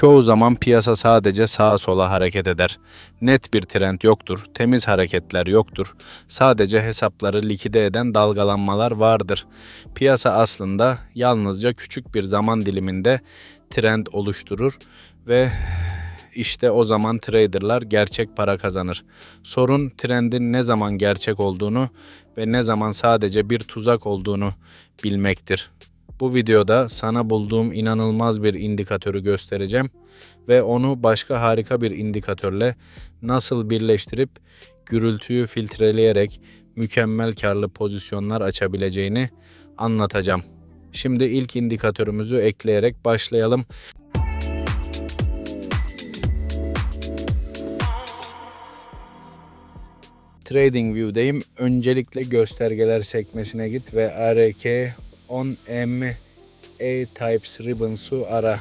Çoğu zaman piyasa sadece sağa sola hareket eder. Net bir trend yoktur, temiz hareketler yoktur. Sadece hesapları likide eden dalgalanmalar vardır. Piyasa aslında yalnızca küçük bir zaman diliminde trend oluşturur ve işte o zaman traderlar gerçek para kazanır. Sorun trendin ne zaman gerçek olduğunu ve ne zaman sadece bir tuzak olduğunu bilmektir. Bu videoda sana bulduğum inanılmaz bir indikatörü göstereceğim ve onu başka harika bir indikatörle nasıl birleştirip gürültüyü filtreleyerek mükemmel karlı pozisyonlar açabileceğini anlatacağım. Şimdi ilk indikatörümüzü ekleyerek başlayalım. TradingView'deyim. Öncelikle göstergeler sekmesine git ve ARK 10M A-Types Ribbons'u ara.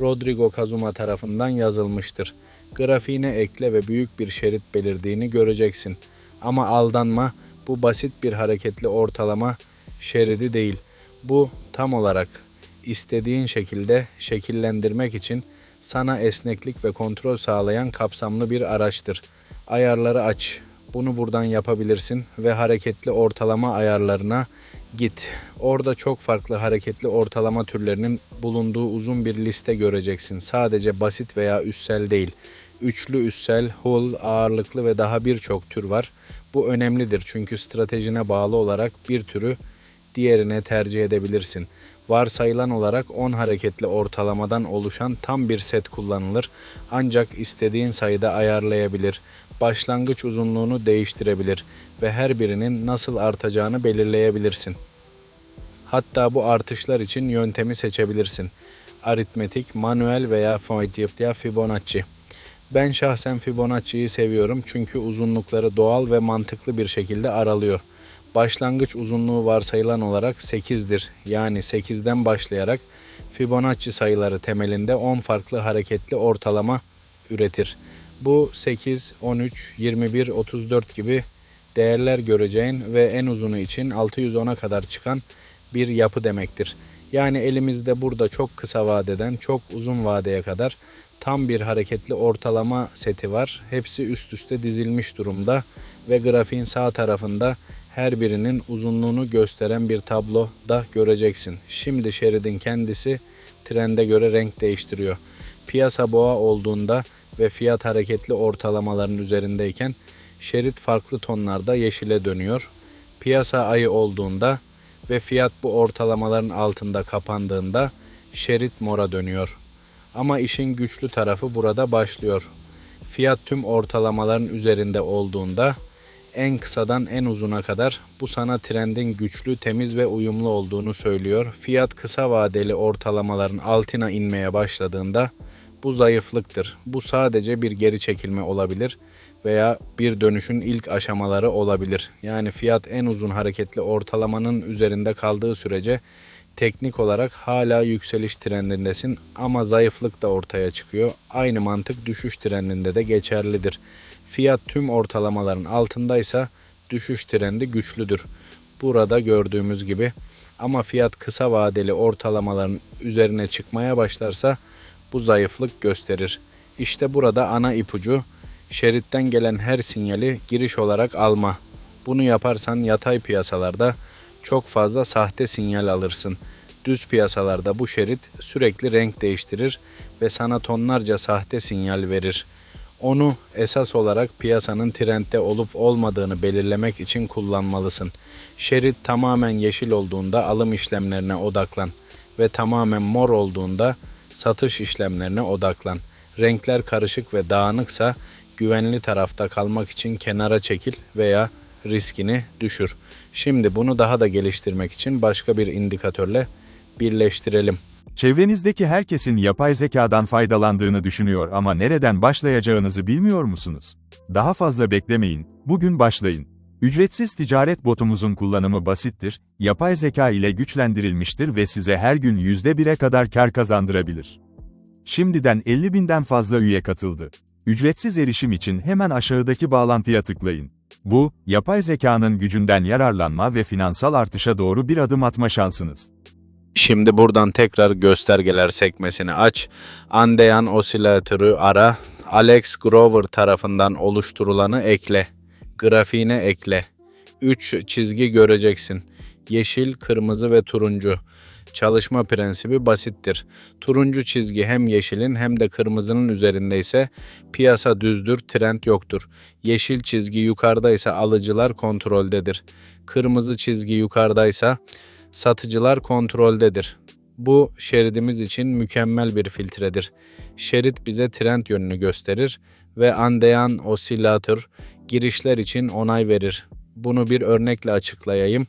Rodrigo Kazuma tarafından yazılmıştır. Grafiğine ekle ve büyük bir şerit belirdiğini göreceksin. Ama aldanma, bu basit bir hareketli ortalama şeridi değil. Bu tam olarak istediğin şekilde şekillendirmek için sana esneklik ve kontrol sağlayan kapsamlı bir araçtır. Ayarları aç. Bunu buradan yapabilirsin ve hareketli ortalama ayarlarına git. Orada çok farklı hareketli ortalama türlerinin bulunduğu uzun bir liste göreceksin. Sadece basit veya üssel değil. Üçlü, üssel, hull, ağırlıklı ve daha birçok tür var. Bu önemlidir çünkü stratejine bağlı olarak bir türü diğerine tercih edebilirsin. Varsayılan olarak 10 hareketli ortalamadan oluşan tam bir set kullanılır. Ancak istediğin sayıda ayarlayabilir. Başlangıç uzunluğunu değiştirebilir ve her birinin nasıl artacağını belirleyebilirsin. Hatta bu artışlar için yöntemi seçebilirsin. Aritmetik, manuel veya ya Fibonacci. Ben şahsen Fibonacci'yi seviyorum çünkü uzunlukları doğal ve mantıklı bir şekilde aralıyor. Başlangıç uzunluğu varsayılan olarak 8'dir. Yani 8'den başlayarak Fibonacci sayıları temelinde 10 farklı hareketli ortalama üretir. Bu 8, 13, 21, 34 gibi değerler göreceğin ve en uzunu için 610'a kadar çıkan bir yapı demektir. Yani elimizde burada çok kısa vadeden çok uzun vadeye kadar tam bir hareketli ortalama seti var. Hepsi üst üste dizilmiş durumda ve grafiğin sağ tarafında her birinin uzunluğunu gösteren bir tablo da göreceksin. Şimdi şeridin kendisi trende göre renk değiştiriyor. Piyasa boğa olduğunda ve fiyat hareketli ortalamaların üzerindeyken şerit farklı tonlarda yeşile dönüyor. Piyasa ayı olduğunda ve fiyat bu ortalamaların altında kapandığında şerit mora dönüyor. Ama işin güçlü tarafı burada başlıyor. Fiyat tüm ortalamaların üzerinde olduğunda en kısadan en uzuna kadar bu sana trendin güçlü, temiz ve uyumlu olduğunu söylüyor. Fiyat kısa vadeli ortalamaların altına inmeye başladığında bu zayıflıktır. Bu sadece bir geri çekilme olabilir veya bir dönüşün ilk aşamaları olabilir. Yani fiyat en uzun hareketli ortalamanın üzerinde kaldığı sürece teknik olarak hala yükseliş trendindesin ama zayıflık da ortaya çıkıyor. Aynı mantık düşüş trendinde de geçerlidir. Fiyat tüm ortalamaların altındaysa düşüş trendi güçlüdür. Burada gördüğümüz gibi ama fiyat kısa vadeli ortalamaların üzerine çıkmaya başlarsa bu zayıflık gösterir. İşte burada ana ipucu şeritten gelen her sinyali giriş olarak alma. Bunu yaparsan yatay piyasalarda çok fazla sahte sinyal alırsın. Düz piyasalarda bu şerit sürekli renk değiştirir ve sana tonlarca sahte sinyal verir. Onu esas olarak piyasanın trendde olup olmadığını belirlemek için kullanmalısın. Şerit tamamen yeşil olduğunda alım işlemlerine odaklan ve tamamen mor olduğunda satış işlemlerine odaklan. Renkler karışık ve dağınıksa güvenli tarafta kalmak için kenara çekil veya riskini düşür. Şimdi bunu daha da geliştirmek için başka bir indikatörle birleştirelim. Çevrenizdeki herkesin yapay zekadan faydalandığını düşünüyor ama nereden başlayacağınızı bilmiyor musunuz? Daha fazla beklemeyin, bugün başlayın. Ücretsiz ticaret botumuzun kullanımı basittir, yapay zeka ile güçlendirilmiştir ve size her gün %1'e kadar kar kazandırabilir. Şimdiden 50 binden fazla üye katıldı. Ücretsiz erişim için hemen aşağıdaki bağlantıya tıklayın. Bu, yapay zekanın gücünden yararlanma ve finansal artışa doğru bir adım atma şansınız. Şimdi buradan tekrar göstergeler sekmesini aç. Andean osilatörü ara. Alex Grover tarafından oluşturulanı ekle. Grafiğine ekle. 3 çizgi göreceksin. Yeşil, kırmızı ve turuncu. Çalışma prensibi basittir. Turuncu çizgi hem yeşilin hem de kırmızının üzerindeyse piyasa düzdür, trend yoktur. Yeşil çizgi yukarıdaysa alıcılar kontroldedir. Kırmızı çizgi yukarıdaysa satıcılar kontroldedir. Bu şeridimiz için mükemmel bir filtredir. Şerit bize trend yönünü gösterir ve andeyan osilatör girişler için onay verir. Bunu bir örnekle açıklayayım.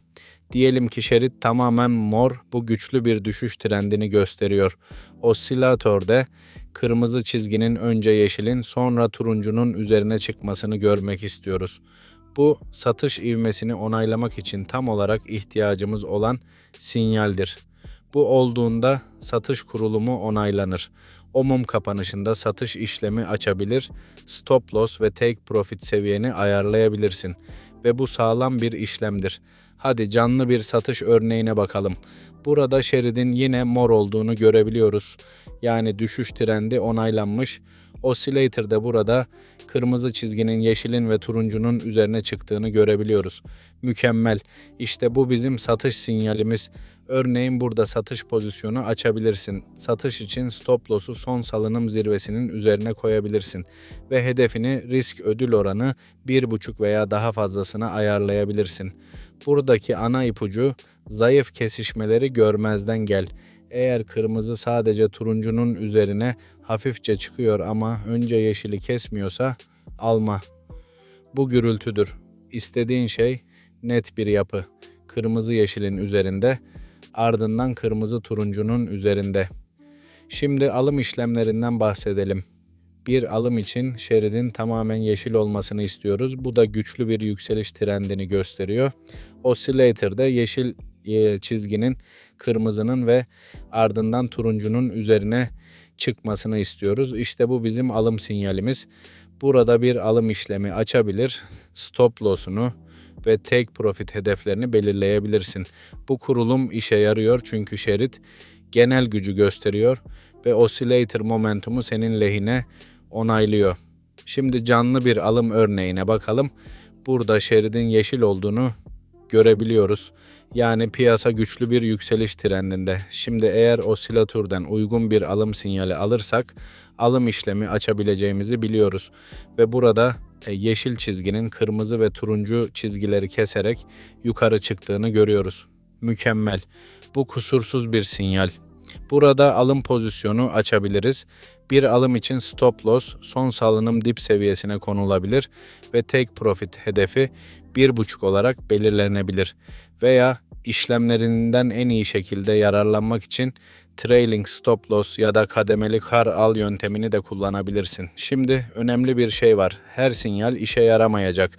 Diyelim ki şerit tamamen mor, bu güçlü bir düşüş trendini gösteriyor. Osilatörde kırmızı çizginin önce yeşilin sonra turuncunun üzerine çıkmasını görmek istiyoruz. Bu satış ivmesini onaylamak için tam olarak ihtiyacımız olan sinyaldir. Bu olduğunda satış kurulumu onaylanır. O mum kapanışında satış işlemi açabilir, stop loss ve take profit seviyeni ayarlayabilirsin ve bu sağlam bir işlemdir. Hadi canlı bir satış örneğine bakalım. Burada şeridin yine mor olduğunu görebiliyoruz. Yani düşüş trendi onaylanmış. Oscillator da burada kırmızı çizginin yeşilin ve turuncunun üzerine çıktığını görebiliyoruz. Mükemmel. İşte bu bizim satış sinyalimiz. Örneğin burada satış pozisyonu açabilirsin. Satış için stop loss'u son salınım zirvesinin üzerine koyabilirsin ve hedefini risk ödül oranı 1,5 veya daha fazlasına ayarlayabilirsin. Buradaki ana ipucu zayıf kesişmeleri görmezden gel. Eğer kırmızı sadece turuncunun üzerine hafifçe çıkıyor ama önce yeşili kesmiyorsa alma. Bu gürültüdür. İstediğin şey net bir yapı. Kırmızı yeşilin üzerinde, ardından kırmızı turuncunun üzerinde. Şimdi alım işlemlerinden bahsedelim. Bir alım için şeridin tamamen yeşil olmasını istiyoruz. Bu da güçlü bir yükseliş trendini gösteriyor. Oscillator'da yeşil çizginin kırmızının ve ardından turuncunun üzerine çıkmasını istiyoruz. İşte bu bizim alım sinyalimiz. Burada bir alım işlemi açabilir. Stop loss'unu ve take profit hedeflerini belirleyebilirsin. Bu kurulum işe yarıyor çünkü şerit genel gücü gösteriyor ve oscillator momentumu senin lehine onaylıyor. Şimdi canlı bir alım örneğine bakalım. Burada şeridin yeşil olduğunu görebiliyoruz. Yani piyasa güçlü bir yükseliş trendinde. Şimdi eğer osilatörden uygun bir alım sinyali alırsak alım işlemi açabileceğimizi biliyoruz. Ve burada e, yeşil çizginin kırmızı ve turuncu çizgileri keserek yukarı çıktığını görüyoruz. Mükemmel. Bu kusursuz bir sinyal. Burada alım pozisyonu açabiliriz. Bir alım için stop loss son salınım dip seviyesine konulabilir ve take profit hedefi 1.5 olarak belirlenebilir. Veya işlemlerinden en iyi şekilde yararlanmak için trailing stop loss ya da kademeli kar al yöntemini de kullanabilirsin. Şimdi önemli bir şey var. Her sinyal işe yaramayacak.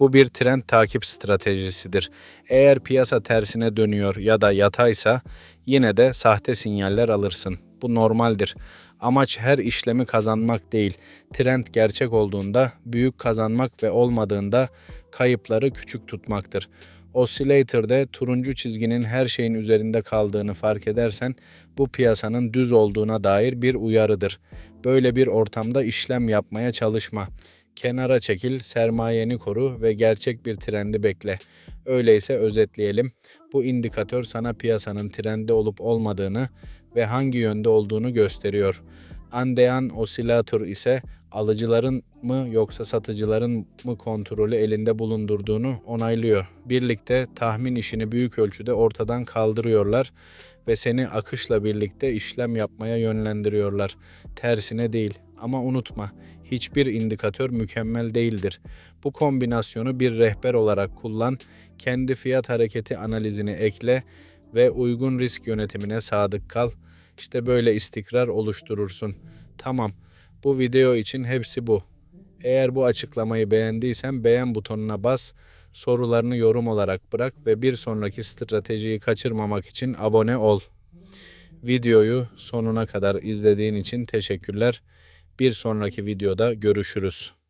Bu bir trend takip stratejisidir. Eğer piyasa tersine dönüyor ya da yataysa yine de sahte sinyaller alırsın. Bu normaldir. Amaç her işlemi kazanmak değil. Trend gerçek olduğunda büyük kazanmak ve olmadığında kayıpları küçük tutmaktır. Oscillator'da turuncu çizginin her şeyin üzerinde kaldığını fark edersen bu piyasanın düz olduğuna dair bir uyarıdır. Böyle bir ortamda işlem yapmaya çalışma. Kenara çekil, sermayeni koru ve gerçek bir trendi bekle. Öyleyse özetleyelim. Bu indikatör sana piyasanın trende olup olmadığını ve hangi yönde olduğunu gösteriyor. Andean osilatör ise alıcıların mı yoksa satıcıların mı kontrolü elinde bulundurduğunu onaylıyor. Birlikte tahmin işini büyük ölçüde ortadan kaldırıyorlar ve seni akışla birlikte işlem yapmaya yönlendiriyorlar. Tersine değil. Ama unutma, hiçbir indikatör mükemmel değildir. Bu kombinasyonu bir rehber olarak kullan, kendi fiyat hareketi analizini ekle ve uygun risk yönetimine sadık kal. İşte böyle istikrar oluşturursun. Tamam. Bu video için hepsi bu. Eğer bu açıklamayı beğendiysen beğen butonuna bas, sorularını yorum olarak bırak ve bir sonraki stratejiyi kaçırmamak için abone ol. Videoyu sonuna kadar izlediğin için teşekkürler. Bir sonraki videoda görüşürüz.